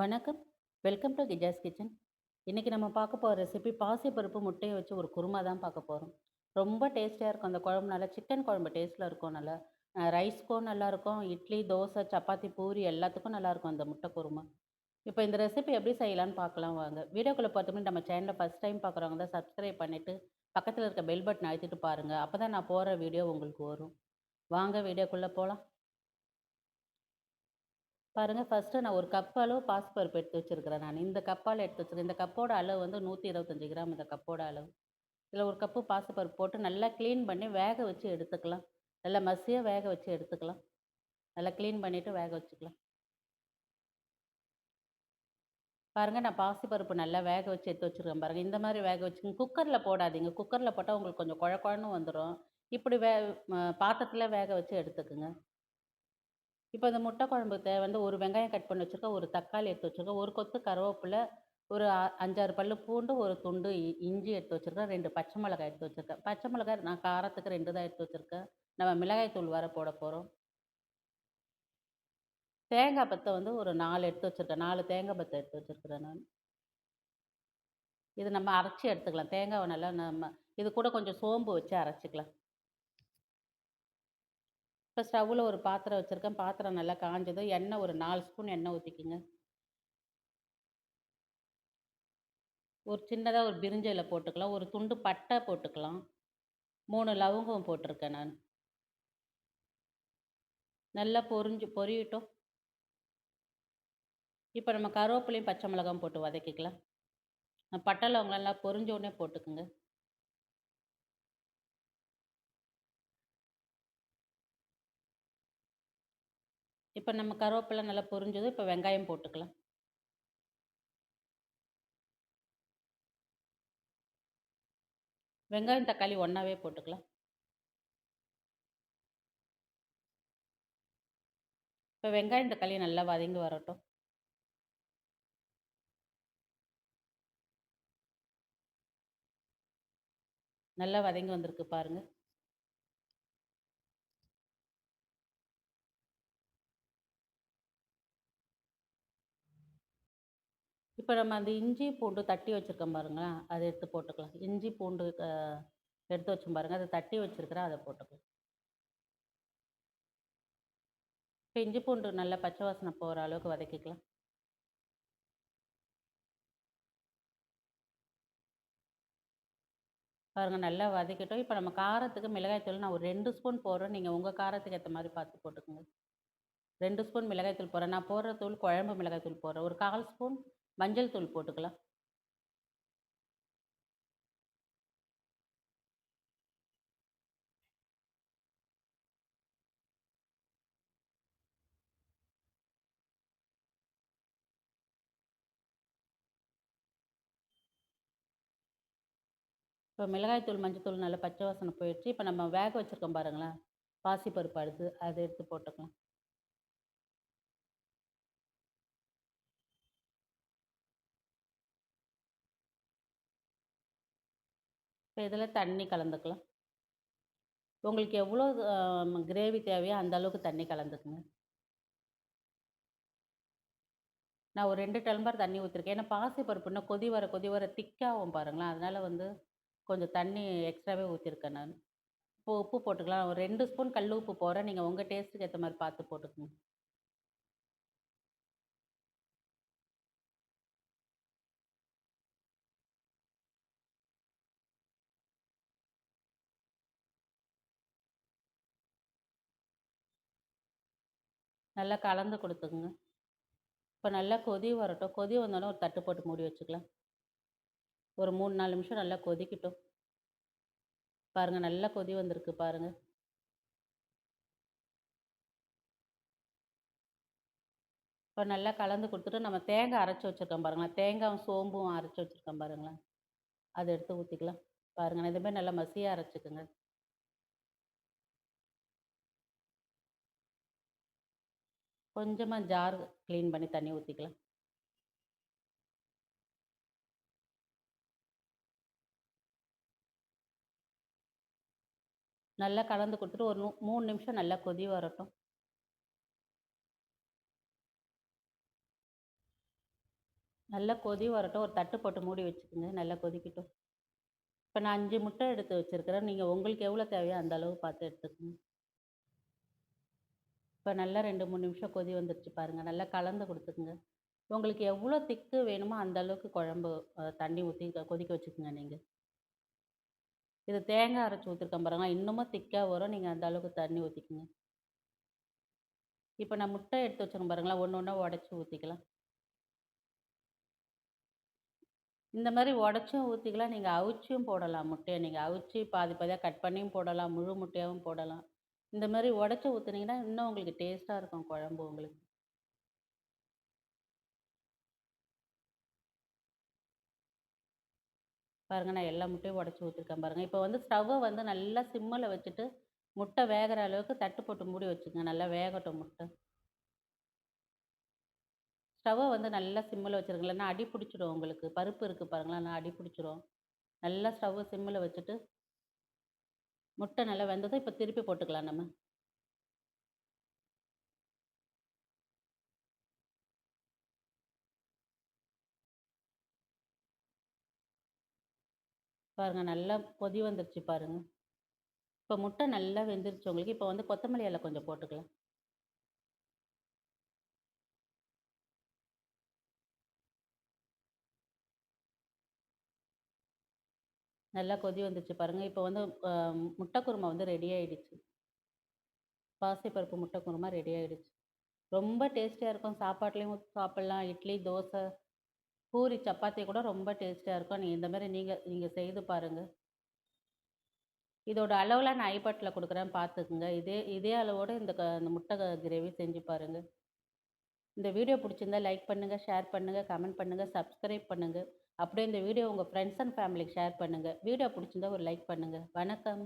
வணக்கம். Welcome to Kijas kitchen. இன்றைக்கி நம்ம பார்க்க போகிற ரெசிபி பாசிப்பருப்பு, முட்டையை வச்சு ஒரு குருமா தான் பார்க்க போகிறோம் ரொம்ப டேஸ்டியாக இருக்கும் அந்த குழம்பு. நல்லா சிக்கன் குழம்பு டேஸ்ட்டில் இருக்கும் நல்லா. ரைஸ்க்கும் நல்லாயிருக்கும். இட்லி, தோசை, சப்பாத்தி, பூரி எல்லாத்துக்கும் நல்லாயிருக்கும் அந்த முட்டை குருமா. இப்போ இந்த ரெசிபி எப்படி செய்யலான்னு பார்க்கலாம் வாங்க. வீடியோக்குள்ளே பார்த்தோம்னா நம்ம சேனலை ஃபர்ஸ்ட் டைம் பார்க்குறவங்க தான் சப்ஸ்கிரைப் பண்ணிவிட்டு பக்கத்தில் இருக்க பெல் பட்டன் அழுத்திட்டு அப்போ தான் நான் போகிற வீடியோ உங்களுக்கு வரும். வாங்க வீடியோக்குள்ளே போகலாம் பாருங்கள் ஃபர்ஸ்ட்டு நான் ஒரு கப் அளவு பாசிப்பருப்பு எடுத்து வச்சிருக்கிறேன் நான். இந்த கப்பால் எடுத்து வச்சிருக்கேன். இந்த கப்போட அளவு வந்து 125 கிராம் இந்த கப்போட அளவு. இதில் ஒரு கப்பு பாசிப்பருப்பு போட்டு நல்லா க்ளீன் பண்ணி வேக வச்சு எடுத்துக்கலாம். நல்லா மசியாக வேக வச்சு எடுத்துக்கலாம். நல்லா க்ளீன் பண்ணிவிட்டு வேக வச்சுக்கலாம். பாருங்கள் நான் பாசிப்பருப்பு நல்லா வேக வச்சு எடுத்து வச்சுருக்கேன் பாருங்கள் இந்த மாதிரி வேக வச்சுக்கங்க. குக்கரில் போடாதீங்க. குக்கரில் போட்டால் உங்களுக்கு கொஞ்சம் குழ கொழன்னு வந்துடும் இப்படி வே பாத்திரத்தில் வேக வச்சு எடுத்துக்கோங்க இப்போ இந்த முட்டை குழம்புக்கு தேவை வந்து ஒரு வெங்காயம் கட் பண்ணி வச்சிருக்கேன், ஒரு தக்காளி எடுத்து வச்சிருக்கேன், ஒரு கொத்து கருவேப்பிலை ஒரு அ 5, 6 பல்லு பூண்டு, ஒரு துண்டு இஞ்சி எடுத்து வச்சிருக்கேன், ரெண்டு பச்சை மிளகாய் எடுத்து வச்சுருக்கேன் பச்சை மிளகாய் நான் காரத்துக்கு ரெண்டு தான் எடுத்து வச்சுருக்கேன் நம்ம மிளகாய் தூள் வர போட போகிறோம் தேங்காய் பத்தை வந்து ஒரு நாலு எடுத்து வச்சிருக்கேன். நாலு தேங்காய் பத்தை எடுத்து வச்சுருக்கிறேன் நான். இது நம்ம அரைச்சி எடுத்துக்கலாம். தேங்காவை நல்லா நம்ம இது கூட கொஞ்சம் சோம்பு வச்சு அரைச்சிக்கலாம் இப்போ ஸ்டவ்வில் ஒரு பாத்திரம் வச்சுருக்கேன் பாத்திரம் நல்லா காஞ்சதும் எண்ணெய் ஒரு நாலு ஸ்பூன் எண்ணெய் ஊற்றிக்கிங்க ஒரு சின்னதாக ஒரு பிரிஞ்சையில் போட்டுக்கலாம். ஒரு துண்டு பட்டை போட்டுக்கலாம். மூணு லவங்கம் போட்டிருக்கேன் நான். நல்லா பொரிஞ்சு பொரியட்டும். இப்போ நம்ம கருவேப்பிலையும், பச்சை மிளகாயும் போட்டு வதக்கிக்கலாம். பட்டை, லவங்கம் நல்லா பொரிஞ்ச உடனே போட்டுக்குங்க இப்போ நம்ம கருவேப்பிலை நல்லா பொரிஞ்சதும், இப்போ வெங்காயம் போட்டுக்கலாம். வெங்காயம், தக்காளி ஒன்றாவே போட்டுக்கலாம். இப்போ வெங்காயம், தக்காளி நல்லா வதங்கி வரட்டும். நல்லா வதங்கி வந்திருக்கு பாருங்கள் இப்போ நம்ம அந்த இஞ்சி, பூண்டு தட்டி வச்சுருக்கோம் பாருங்களேன், அதை எடுத்து போட்டுக்கலாம். இஞ்சி, பூண்டு எடுத்து வச்சோம் பாருங்கள் அதை தட்டி வச்சுருக்கிறேன் அதை போட்டுக்கலாம். இப்போ இஞ்சி, பூண்டு நல்லா பச்சை வாசனை போகிற அளவுக்கு வதக்கிக்கலாம். பாருங்கள் நல்லா வதக்கிட்டோம். இப்போ நம்ம காரத்துக்கு மிளகாய்த்தூள் நான் ஒரு ரெண்டு ஸ்பூன் போடுறேன். நீங்கள் உங்கள் காரத்துக்கு ஏற்ற மாதிரி பார்த்து போட்டுக்கோங்க ரெண்டு ஸ்பூன் மிளகாய்த்தூள் போடுறேன். நான் போடுற தூள் குழம்பு மிளகாய் தூள் போடுறேன். ஒரு 1/4 ஸ்பூன் மஞ்சள் தூள் போட்டுக்கலாம். இப்போ மிளகாய் தூள், மஞ்சள் தூள் நல்லா பச்சை வாசனை போயிடுச்சு. இப்போ நம்ம வேக வச்சுருக்கோம் பாருங்களேன், பாசிப்பருப்பு அடுத்து அதை எடுத்து போட்டுக்கலாம். இப்போ இதில் தண்ணி கலந்துக்கலாம். உங்களுக்கு எவ்வளோ கிரேவி தேவையோ அந்த அளவுக்கு தண்ணி கலந்துக்குங்க நான் ஒரு ரெண்டு டம்ளர் தண்ணி ஊற்றிருக்கேன் ஏன்னா பாசிப்பருப்புன்னா கொதி வர கொதி வர திக்காகும் பாருங்களேன். அதனால் வந்து கொஞ்சம் தண்ணி எக்ஸ்ட்ராவே ஊற்றிருக்கேன் நான். இப்போ உப்பு போட்டுக்கலாம். ஒரு ரெண்டு ஸ்பூன் கல் உப்பு போடுறேன். நீங்கள் உங்கள் டேஸ்ட்டுக்கு ஏற்ற மாதிரி பார்த்து போட்டுக்கங்க. நல்லா கலந்து கொடுத்துக்குங்க இப்போ நல்லா கொதி வரட்டும். கொதி வந்தோடனே ஒரு தட்டு போட்டு மூடி வச்சுக்கலாம். ஒரு 3, 4 நிமிஷம் நல்லா கொதிக்கட்டும். பாருங்க நல்லா கொதி வந்திருக்கு பாருங்க. இப்போ நல்லா கலந்து கொடுத்துட்டு நம்ம தேங்காய் அரைச்சி வச்சிருக்கோம் பாருங்களேன். தேங்காயும், சோம்பும் அரைச்சி வச்சுருக்கோம் பாருங்களேன். அதை எடுத்து ஊற்றிக்கலாம் பாருங்கள் இதுமாரி நல்லா மசியாக அரைச்சிக்கோங்க கொஞ்சமாக ஜார் க்ளீன் பண்ணி தண்ணி ஊற்றிக்கலாம் நல்லா கலந்து கொடுத்துட்டு ஒரு மூணு நிமிஷம் நல்லா கொதி வரட்டும். நல்லா கொதி வரட்டும். ஒரு தட்டு போட்டு மூடி வச்சுக்கோங்க. நல்லா கொதிக்கட்டும். இப்போ நான் அஞ்சு முட்டை எடுத்து வச்சுருக்கிறேன் நீங்கள் உங்களுக்கு எவ்வளோ தேவையோ அந்த அளவு பார்த்து எடுத்துக்கோங்க இப்போ நல்லா 2, 3 நிமிஷம் கொதி வந்துருச்சு பாருங்கள் நல்லா கலந்து கொடுத்துக்குங்க உங்களுக்கு எவ்வளோ திக்கு வேணுமோ அந்த அளவுக்கு குழம்பு தண்ணி ஊற்றி கொதிக்க வச்சுக்கோங்க நீங்கள் இது தேங்காய் அரைச்சி ஊற்றிருக்கேன் பாருங்க. இன்னமும் திக்காக வரும். நீங்கள் அந்த அளவுக்கு தண்ணி ஊற்றிக்குங்க இப்போ நான் முட்டை எடுத்து வச்சிருக்கேன் பாருங்களேன். ஒன்று ஒன்றா உடச்சி ஊற்றிக்கலாம் இந்த மாதிரி உடச்சும் ஊற்றிக்கலாம் நீங்கள் அவிச்சும் போடலாம் முட்டையை நீங்கள் அவிச்சு பாதி பாதியாக கட் பண்ணியும் போடலாம். முழு முட்டையாகவும் போடலாம். இந்த மாதிரி உடச்சி ஊற்றுனீங்கன்னா இன்னும் உங்களுக்கு டேஸ்ட்டாக இருக்கும் குழம்பு உங்களுக்கு. பாருங்க நான் எல்லா முட்டையும் உடச்சி ஊற்றிருக்கேன் பாருங்க. இப்போ வந்து ஸ்டவ்வை வந்து நல்லா சிம்மில் வச்சுட்டு, முட்டை வேகிற அளவுக்கு தட்டு போட்டு மூடி வச்சுங்க நல்லா வேகட்டும் முட்டை. ஸ்டவ்வை வந்து நல்லா சிம்மில் வச்சுருங்க. நான் அடி பிடிச்சிடும் உங்களுக்கு. பருப்பு இருக்குது பாருங்களேன், நான் அடி பிடிச்சிரும். நல்லா ஸ்டவ்வை சிம்மில் வச்சுட்டு முட்டை நல்லா வெந்ததும் இப்போ திருப்பி போட்டுக்கலாம் நம்ம. பாருங்க நல்லா கொதி வந்துருச்சு பாருங்க. இப்போ முட்டை நல்லா வெந்துருச்சு உங்களுக்கு. இப்போ வந்து கொத்தமல்லி இலை கொஞ்சம் போட்டுக்கலாம். நல்லா கொதி வந்துருச்சு. பாருங்கள் இப்போ வந்து முட்டைக்குருமா முட்டை குருமா வந்து ரெடி ஆகிடுச்சு பாசிப்பருப்பு முட்டை குருமா ரெடி ஆகிடுச்சு ரொம்ப டேஸ்டியாக இருக்கும். சாப்பாட்லேயும் சாப்பிட்லாம். இட்லி, தோசை, பூரி, சப்பாத்தி கூட ரொம்ப டேஸ்டியாக இருக்கும். நீ இந்தமாரி நீங்கள் நீங்கள் செய்து பாருங்கள் இதோட அளவில் நான் ஐபாட்டில் கொடுக்குறேன். பார்த்துக்குங்க. இதே இதே அளவோடு இந்த க இந்த முட்டை கிரேவி செஞ்சு பாருங்கள் இந்த வீடியோ பிடிச்சிருந்தா லைக் பண்ணுங்கள் ஷேர் பண்ணுங்கள் கமெண்ட் பண்ணுங்கள் சப்ஸ்கிரைப் பண்ணுங்கள் அப்படியே இந்த வீடியோ உங்கள் ஃப்ரெண்ட்ஸ் அண்ட் ஃபேமிலிக்கு ஷேர் பண்ணுங்கள் வீடியோ பிடிச்சிருந்தா ஒரு லைக் பண்ணுங்கள் வணக்கம்.